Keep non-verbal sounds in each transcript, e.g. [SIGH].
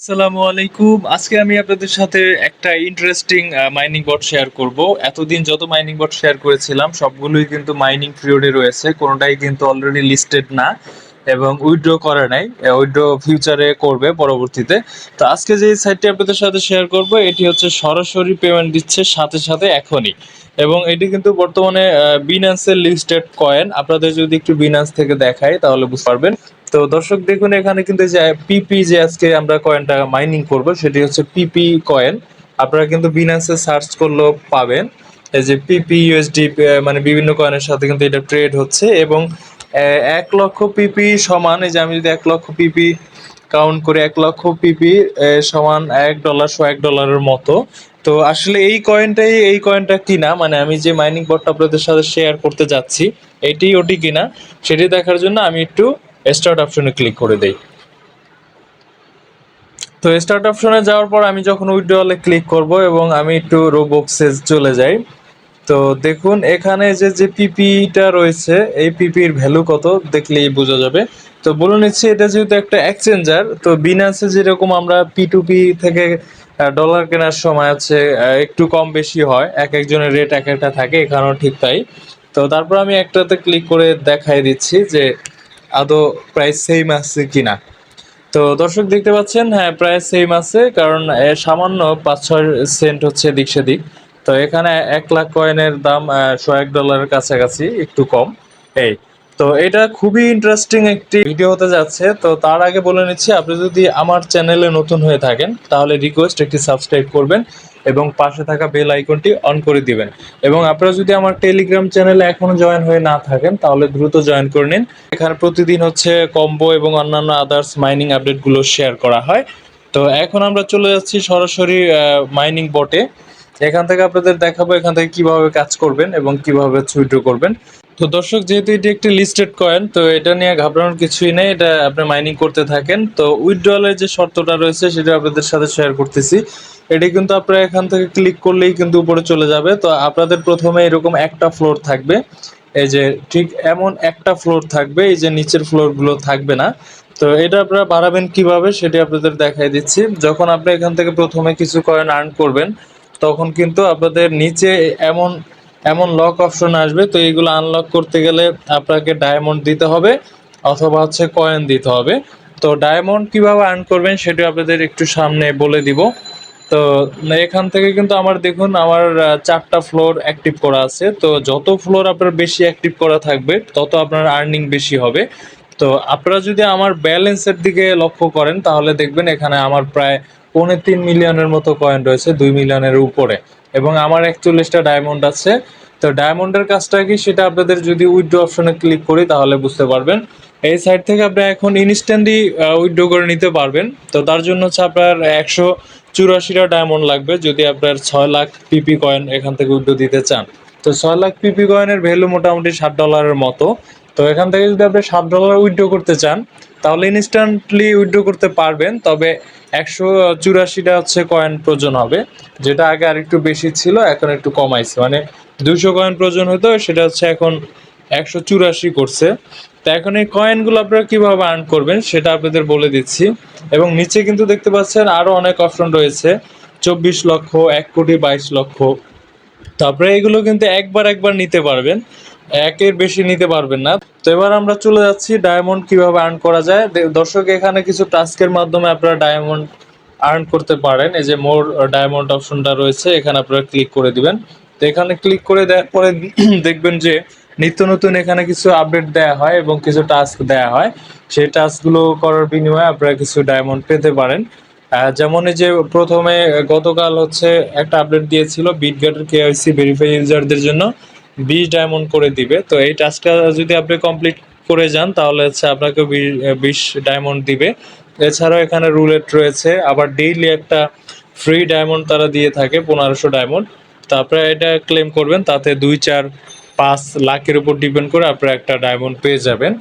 আসসালামু আলাইকুম। আজকে আমি আপনাদের সাথে একটা ইন্টারেস্টিং মাইনিং বট শেয়ার করব। এতদিন যত মাইনিং বট শেয়ার করেছিলাম, সবগুলোই কিন্তু মাইনিং পিরিয়ডে রয়েছে। কোনোটাই কিন্তু অলরেডি লিস্টেড না এবং উইথড্র করে নাই। উইথড্র ফিউচারে করবে পরবর্তীতে। তো আজকে যে সাইটটি আপনাদের সাথে শেয়ার করব, এটি হচ্ছে সরাসরি পেমেন্ট দিচ্ছে সাথে সাথে এখনই। এবং এটি কিন্তু বর্তমানে বিনান্সের লিস্টেড কয়েন আপনাদের যদি একটু বিনান্স থেকে দেখায় তাহলে বুঝতে পারবেন তো দর্শক, দেখুন, এখানে কিন্তু যে পিপি যে আজকে আমরা কয়েনটা মাইনিং করব, সেটি হচ্ছে পিপি কয়েন আপনারা কিন্তু বিনান্সে সার্চ করলেও পাবেন। এই যে পিপি ইউএসডি মানে বিভিন্ন কয়েনের সাথে কিন্তু এটা ট্রেড হচ্ছে এবং এক লক্ষ পিপি সমান, এই যে আমি যদি এক লক্ষ পিপি কাউন্ট করে, এক লক্ষ পিপি সমান এক ডলার শো এক ডলারের মতো। তো আসলে এই কয়েনটাই এই কয়েনটা কিনা মানে আমি যে মাইনিং বটটা আপনাদের সাথে শেয়ার করতে যাচ্ছি এটি ওটি কিনা, সেটি দেখার জন্য আমি একটু স্টার্ট অপশনে ক্লিক করে দেই। তো স্টার্ট অপশনে যাওয়ার পর আমি যখন উইথড্রলে ক্লিক করব এবং আমি একটু রোবক্সে চলে যাই, তো দেখুন এখানে যে যে পিপিটা রয়েছে, এই পিপির ভ্যালু কত দেখলেই বোঝা যাবে। তো বলে নিচ্ছি এটা যেহেতু একটা এক্সচেঞ্জার তো বিনাসে যেরকম আমরা পি টু পি থেকে ডলার কেনার সময় আছে একটু কম বেশি হয়, এক একজনের রেট এক একটা থাকে, এখানেও ঠিক তাই। তো তারপর আমি একটাতে ক্লিক করে দেখাই দিচ্ছি যে আদৌ প্রাইস সেম আছে কিনা? তো দর্শক দেখতে পাচ্ছেন হ্যাঁ প্রায় সেম আছে, কারণ সামান্য পাঁচ ছয় সেন্ট হচ্ছে দিক সেদিক। তো এখানে এক লাখ কয়েনের দাম শো এক ডলারের কাছাকাছি, একটু কম। এই তো এটা খুবই ইন্টারেস্টিং একটি ভিডিও হতে যাচ্ছে। তো তার আগে বলে নিচ্ছি, আপনি যদি আমার চ্যানেলে নতুন হয়ে থাকেন, তাহলে রিকোয়েস্ট একটি সাবস্ক্রাইব করবেন এবং পাশে থাকা বেল আইকনটি অন করে দিবেন। এবং আপনারা যদি আমার টেলিগ্রাম চ্যানেলে এখনও জয়েন হয়ে না থাকেন, তাহলে দ্রুত জয়েন করে নিন। এখানে প্রতিদিন হচ্ছে কম্বো এবং অন্যান্য আদার্স মাইনিং আপডেটগুলো শেয়ার করা হয়। তো এখন আমরা চলে যাচ্ছি সরাসরি মাইনিং বটে এখান থেকে আপনাদের দেখাবো এখান থেকে কীভাবে কাজ করবেন এবং কীভাবে উইথড্র করবেন। তো দর্শক, যেহেতু এটি একটি লিস্টেড কয়েন তো এটা নিয়ে ঘাবড়ানোর কিছুই নেই। এটা আপনি মাইনিং করতে থাকেন। তো উইথড্রলের যে শর্তটা রয়েছে, সেটা আপনাদের সাথে শেয়ার করতেছি। এটি কিন্তু আপনারা এখান থেকে ক্লিক করলেই কিন্তু উপরে চলে যাবে। তো আপনাদের প্রথমে এরকম একটা ফ্লোর থাকবে। এই যে ঠিক এমন একটা ফ্লোর থাকবে, এই যে নিচের ফ্লোরগুলো থাকবে না। তো এটা আপনারা বাড়াবেন কীভাবে, সেটি আপনাদের দেখাই দিচ্ছি। যখন আপনি এখান থেকে প্রথমে কিছু কয়েন আর্ন করবেন, তখন কিন্তু আপনাদের নিচে এমন এমন লক অপশন আসবে, তো এইগুলো আনলক করতে গেলে আপনাকে ডায়মন্ড দিতে হবে, অথবা হচ্ছে কয়েন দিতে হবে। তো ডায়মন্ড কীভাবে আর্ন করবেন সেটা আপনাদের একটু সামনে বলে দিব। তো এখান থেকে কিন্তু আমার দেখুন, আমার চারটা ফ্লোর অ্যাক্টিভ করা আছে। তো যত ফ্লোর আপনার বেশি অ্যাক্টিভ করা থাকবে, তত আপনার আর্নিং বেশি হবে। তো আপনারা যদি আমার ব্যালেন্সের দিকে লক্ষ্য করেন, তাহলে দেখবেন এখানে আমার প্রায় পৌনে তিন মিলিয়নের মতো কয়েন রয়েছে, দুই মিলিয়নের উপরে। এবং আমার একচল্লিশটা ডায়মন্ড আছে। তো ডায়মন্ডের কাজটা কি? সেটা আপনাদের যদি উইড্রো অপশনে ক্লিক করি, তাহলে বুঝতে পারবেন। এই সাইট থেকে আপনি এখন ইনস্ট্যান্টলি উইড্রো করে নিতে পারবেন। তো তার জন্য হচ্ছে আপনার একশো চুরাশিটা ডায়মন্ড লাগবে, যদি আপনার ছয় লাখ পিপি কয়েন এখান থেকে উইড্রো দিতে চান। তো ছয় লাখ পিপি কয়েনের ভ্যালু মোটামুটি ষাট ডলারের মতো। তো এখান থেকে যদি আপনি সাত ডলার উইথড্র করতে চান, তাহলে ইনস্ট্যান্টলি উইড্রো করতে পারবেন। তবে একশো চুরাশিটা হচ্ছে কয়েন প্রয়োজন হবে, যেটা আগে আরেকটু বেশি ছিল, এখন একটু কমাইছে। মানে দুশো কয়েন প্রয়োজন হতো সেটা হচ্ছে এখন একশো চুরাশি করছে। তো এখন এই কয়েনগুলো আপনারা কীভাবে আর্ন করবেন, সেটা আপনাদের বলে দিচ্ছি। এবং নিচে কিন্তু দেখতে পাচ্ছেন আরও অনেক অপশন রয়েছে, চব্বিশ লক্ষ, এক কোটি বাইশ লক্ষ। তারপরে এগুলো কিন্তু একবার একবার নিতে পারবেন। একের বেশি নিতে পারবেন না। তো এবার আমরা চলে যাচ্ছি ডায়মন্ড কীভাবে আর্ন করা যায়। দর্শক, এখানে কিছু টাস্কের মাধ্যমে আপনারা ডায়মন্ড আর্ন করতে পারেন। এই যে মোর ডায়মন্ড অপশনটা রয়েছে, এখানে আপনারা ক্লিক করে দিবেন। তো এখানে ক্লিক করে দেওয়ার পরে [CLEARS THROAT] দেখবেন যে নিত্য নতুন এখানে কিছু আপডেট দেওয়া হয় এবং কিছু টাস্ক দেওয়া হয়। সেই টাস্কগুলো করার বিনিময়ে আপনারা কিছু ডায়মন্ড পেতে পারেন। যেমন এই যে প্রথমে গতকাল হচ্ছে একটা আপডেট দিয়েছিল বিটগেটের কেওয়াইসি ভেরিফাই ইউজারদের জন্য। বিশ ডায়মন্ড করে দিবে। তো এই টাস্কটা যদি আপনি কমপ্লিট করে যান, তাহলে হচ্ছে আপনাকে বিশ ডায়মন্ড দিবে। এছাড়াও এখানে রুলেট রয়েছে। আবার ডেইলি একটা ফ্রি ডায়মন্ড তারা দিয়ে থাকে, পনেরোশো ডায়মন্ড তো আপনারা এটা ক্লেম করবেন, তাতে দুই, চার, পাঁচ লাখের উপর ডিপেন্ড করে আপনারা একটা ডায়মন্ড পেয়ে যাবেন।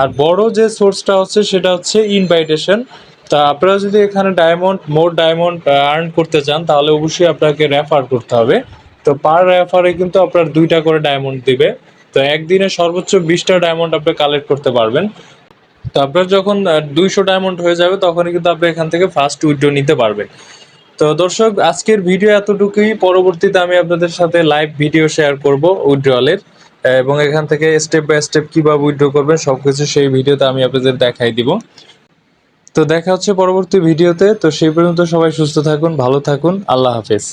আর বড় যে সোর্সটা হচ্ছে, সেটা হচ্ছে ইনভাইটেশন তা আপনারা যদি এখানে ডায়মন্ড মোর ডায়মন্ড আর্ন করতে চান, তাহলে অবশ্যই আপনাকে রেফার করতে হবে। তো পার রেফারে কিন্তু আপনার দুইটা করে ডায়মন্ড দিবে। তো একদিনে সর্বোচ্চ বিশটা ডায়মন্ড আপনি কালেক্ট করতে পারবেন। তো আপনার যখন দুইশো ডায়মন্ড হয়ে যাবে, তখনই কিন্তু আপনি এখান থেকে ফার্স্ট উইথড্র নিতে পারবেন। তো দর্শক, আজকের ভিডিও এতটুকুই। পরবর্তীতে আমি আপনাদের সাথে লাইভ ভিডিও শেয়ার করব উইথড্রলের এবং এখান থেকে স্টেপ বাই স্টেপ কীভাবে উইথড্র করবেন, সবকিছু সেই ভিডিওতে আমি আপনাদের দেখাই দিব। তো দেখা হচ্ছে পরবর্তী ভিডিওতে তো সেই পর্যন্ত সবাই সুস্থ থাকুন, ভালো থাকুন। আল্লাহ হাফেজ।